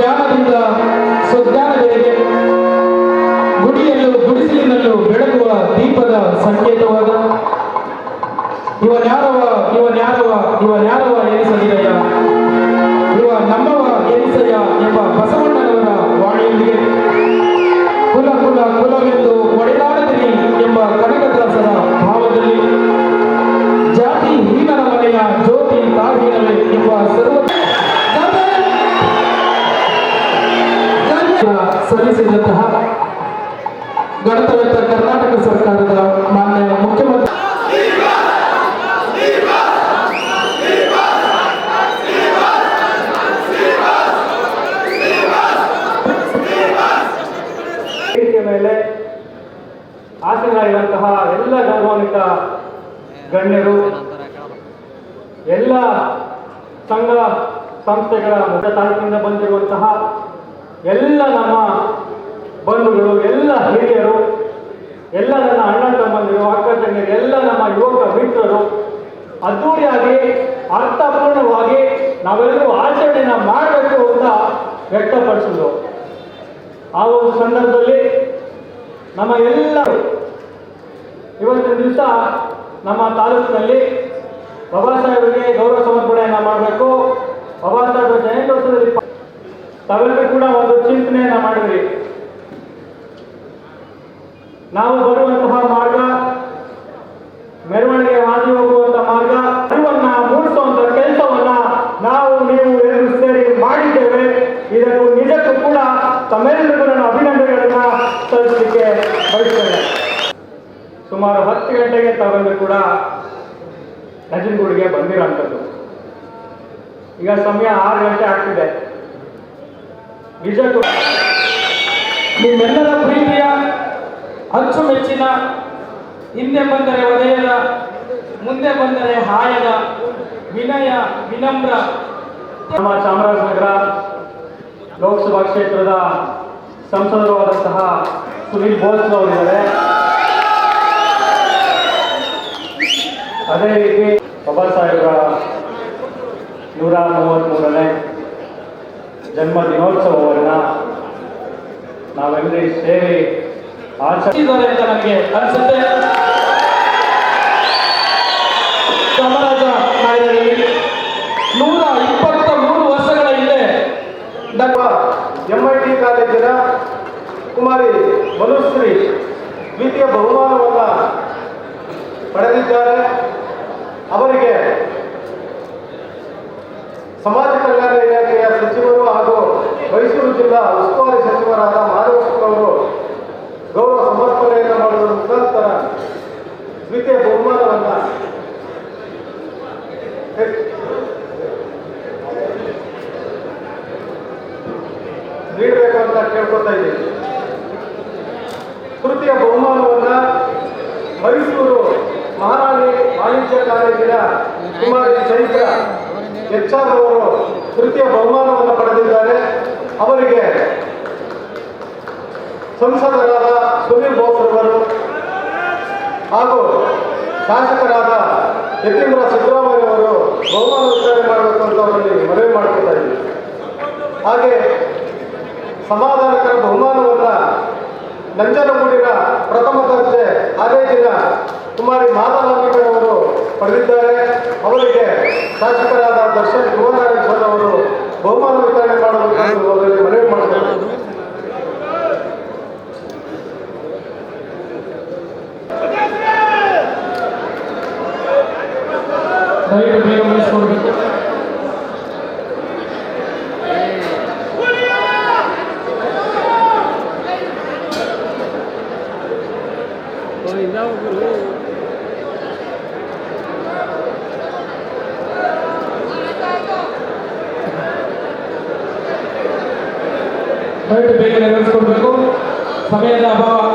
ಜ್ಞಾನದಿಂದ ಸುಜ್ಞಾನದೆಡೆಗೆ ಗುಡಿಯಲ್ಲೂ ಗುಡಿಸಲಿನಲ್ಲೂ ಬೆಳಗುವ ದೀಪದ ಸಂಕೇತವಾದ ಇವನ್ಯಾರವ ಇವನ್ಯಾರವ ಇವನ್ಯಾರವ ಎನಿಸಲಿರಯ್ಯ ಇವ ನಮ್ಮವ ಎನಿಸಯ್ಯ ಎಂಬ ಬಸವಣ್ಣನವರ ವಾಣಿಯೊಂದಿಗೆ. ಕುಲ ಕುಲ, ಕುಲವೆಂದು ಒಡೆದಾಡದಿರಿ ಎಂಬ ಕನಕದಾಸರ ಭಾವದಲ್ಲಿ. ಜಾತಿ ಹೀನರ ಮನೆಯ ಜ್ಯೋತಿ ತಾಹೀನವೇ ಎಂಬ ಸರ್ವ ಸಲ್ಲಿಸಿದಂತಹ ಗಣತಂತ್ರ ಕರ್ನಾಟಕ ಸರ್ಕಾರದ ಮಾನ್ಯ ಮುಖ್ಯಮಂತ್ರಿ ಮೇಲೆ ಆಸೀನರಾಗಿರುವಂತಹ ಎಲ್ಲ ಗೌರವಾನ್ವಿತ ಗಣ್ಯರು, ಎಲ್ಲ ಸಂಘ ಸಂಸ್ಥೆಗಳ ತಾಲೂಕಿನಿಂದ ಬಂದಿರುವಂತಹ ಎಲ್ಲ ನಮ್ಮ ಬಂಧುಗಳು, ಎಲ್ಲ ಹಿರಿಯರು, ಎಲ್ಲ ನನ್ನ ಅಣ್ಣ ತಮ್ಮಂದಿರು, ಅಕ್ಕ ತಂಗಿಯರು, ಎಲ್ಲ ನಮ್ಮ ಯುವಕ ಮಿತ್ರರು, ಅದ್ದೂರಿಯಾಗಿ, ಅರ್ಥಪೂರ್ಣವಾಗಿ ನಾವೆಲ್ಲರೂ ಆಚರಣೆನ ಮಾಡಬೇಕು ಅಂತ ವ್ಯಕ್ತಪಡಿಸಿದ್ರು. ಆ ಒಂದು ಸಂದರ್ಭದಲ್ಲಿ ನಮ್ಮ ಎಲ್ಲ ಇವತ್ತಿನ ದಿವಸ ನಮ್ಮ ತಾಲೂಕಿನಲ್ಲಿ ಬಾಬಾ ಸಾಹೇಬರಿಗೆ ಗೌರವ ಸಮರ್ಪಣೆಯನ್ನು ಮಾಡಬೇಕು. ಬಾಬಾ ಸಾಹೇಬರ ಜಯಂತ್ಯೋತ್ಸವದಲ್ಲಿ ಪಾ- ತಾವೆಲ್ಲರೂ ಕೂಡ ಒಂದು ಚಿಂತನೆಯನ್ನ ಮಾಡಿದ್ರಿ. ನಾವು ಬರುವಂತಹ ಮಾರ್ಗ, ಮೆರವಣಿಗೆ ಹಾದಿ ಹೋಗುವಂತ ಮಾರ್ಗ, ಅರಿವನ್ನ ಮೂಡಿಸುವಂತ ಕೆಲಸವನ್ನ ನಾವು ನೀವು ಎಲ್ಲರೂ ಸೇರಿ ಮಾಡಿದ್ದೇವೆ. ಇದನ್ನು ನಿಜಕ್ಕೂ ಕೂಡ ತಮ್ಮೆಲ್ಲರಿಗೂ ನನ್ನ ಅಭಿನಂದನೆಗಳನ್ನ ಸಲ್ಲಿಸಲಿಕ್ಕೆ ಬಯಸ್ತೇನೆ. ಸುಮಾರು ಹತ್ತು ಗಂಟೆಗೆ ತಾವೆಲ್ಲರೂ ಕೂಡ ನಜನಗೂಡಿಗೆ ಬಂದಿರೋಂಥದ್ದು ಈಗ ಸಮಯ ಆರು ಗಂಟೆ ಆಗ್ತಿದೆ. ನಿಜಕ್ಕೂ ನಿಮ್ಮೆಲ್ಲರ ಪ್ರೀತಿಯ ಅಚ್ಚುಮೆಚ್ಚಿನ ಹಿಂದೆ ಬಂದರೆ ಒದೆಯದ ಮುಂದೆ ಬಂದರೆ ಹಾಯದ, ವಿನಯ, ವಿನಮ್ರ. ನಮ್ಮ ಚಾಮರಾಜನಗರ ಲೋಕಸಭಾ ಕ್ಷೇತ್ರದ ಸಂಸದರು ಆದಂತಹ ಸುನೀಲ್ ಬೋಸ್ ಅವರಿದ್ದಾರೆ. ಅದೇ ರೀತಿ, ಬಾಬಾ ಸಾಹೇಬರ ನೂರ ಮೂವತ್ತ್ಮೂರನೇ ಜನ್ಮ ದಿನೋತ್ಸವವನ್ನು ನಾವೆಲ್ಲರೂ ಸೇರಿ ಆಚರಿಸಿದ್ದಾರೆ ಅಂತ ನನಗೆ ಅನಿಸುತ್ತೆ. ಚಾಮರಾಜ ನಗರದಲ್ಲಿ ನೂರ ಇಪ್ಪತ್ತ ಮೂರು ವರ್ಷಗಳ ಹಿಂದೆ ಜಮ್ಮೈ ಟಿ ಕಾಲೇಜಿನ ಕುಮಾರಿ ಮನುಶ್ರೀ ದ್ವಿತೀಯ ಬಹುಮಾನವನ್ನು ಪಡೆದಿದ್ದಾರೆ ಅವರಿಗೆ ಸಮಾಜ ಕಲ್ಯಾಣ ಇಲಾಖೆಯ ಸಚಿವರು ಹಾಗೂ ಮೈಸೂರು ಜಿಲ್ಲಾ ಉಸ್ತುವಾರಿ ಸಚಿವರಾದ ಮಾಧವಸ್ಕರ್ ಅವರು ಗೌರವ ಸಮರ್ಪಣೆಯನ್ನು ಮಾಡುವುದರ ಮುಖಾಂತರ ದ್ವಿತೀಯ ಬಹುಮಾನವನ್ನು ನೀಡಬೇಕು ಅಂತ ಕೇಳ್ಕೊತಾ ಇದ್ದೀನಿ. ಕೃತಿಯ ಬಹುಮಾನವನ್ನ ಮೈಸೂರು ಮಹಾರಾಣಿ ವಾಣಿಜ್ಯ ಕಾಲೇಜಿನ ಕುಮಾರಿ ಚೈತ್ರ ಹೆಚ್ಚಾಗ ಅವರು ತೃತೀಯ ಬಹುಮಾನವನ್ನು ಪಡೆದಿದ್ದಾರೆ. ಅವರಿಗೆ ಸಂಸದರಾದ ಸುನೀಲ್ ಬೋಸ್ರವರು ಹಾಗೂ ಶಾಸಕರಾದ ಯತೀಂದ್ರ ಸಿದ್ದರಾಮಯ್ಯ ಅವರು ಬಹುಮಾನ ವಿತರಣೆ ಮಾಡಬೇಕು ಅಂತ ಅವರಲ್ಲಿ ಮನವಿ ಮಾಡ್ಕೊತಾ ಇದ್ದೀವಿ ಹಾಗೆ ಸಮಾಧಾನಕರ ಬಹುಮಾನವನ್ನ ನಂಜನಗೂಡಿನ ಪ್ರಥಮ ದರ್ಜೆ ಕಾಲೇಜಿನ ಕುಮಾರಿ ಮಾಧವಾಂಬಿಕರವರು ಪಡೆದಿದ್ದಾರೆ. ಅವರಿಗೆ ಶಾಸಕರಾದ ದರ್ಶನ್ ಯುವನಾರಾಯಣ ಅವರು ಬಹುಮಾನ ವಿತರಣೆ ಮಾಡಬೇಕು ಮನವಿ ಮಾಡಿದ್ದಾರೆ. ದಯವಿಟ್ಟು ಬೇಗ ಮುಗಿಸ್ಕೊಡ್ಬೇಕು ದಯವಿಟ್ಟು ಬೇಗ ನೆರವೇರಿಸ್ಕೊಡ್ಬೇಕು. ಸಮಯದ ಅಭಾವ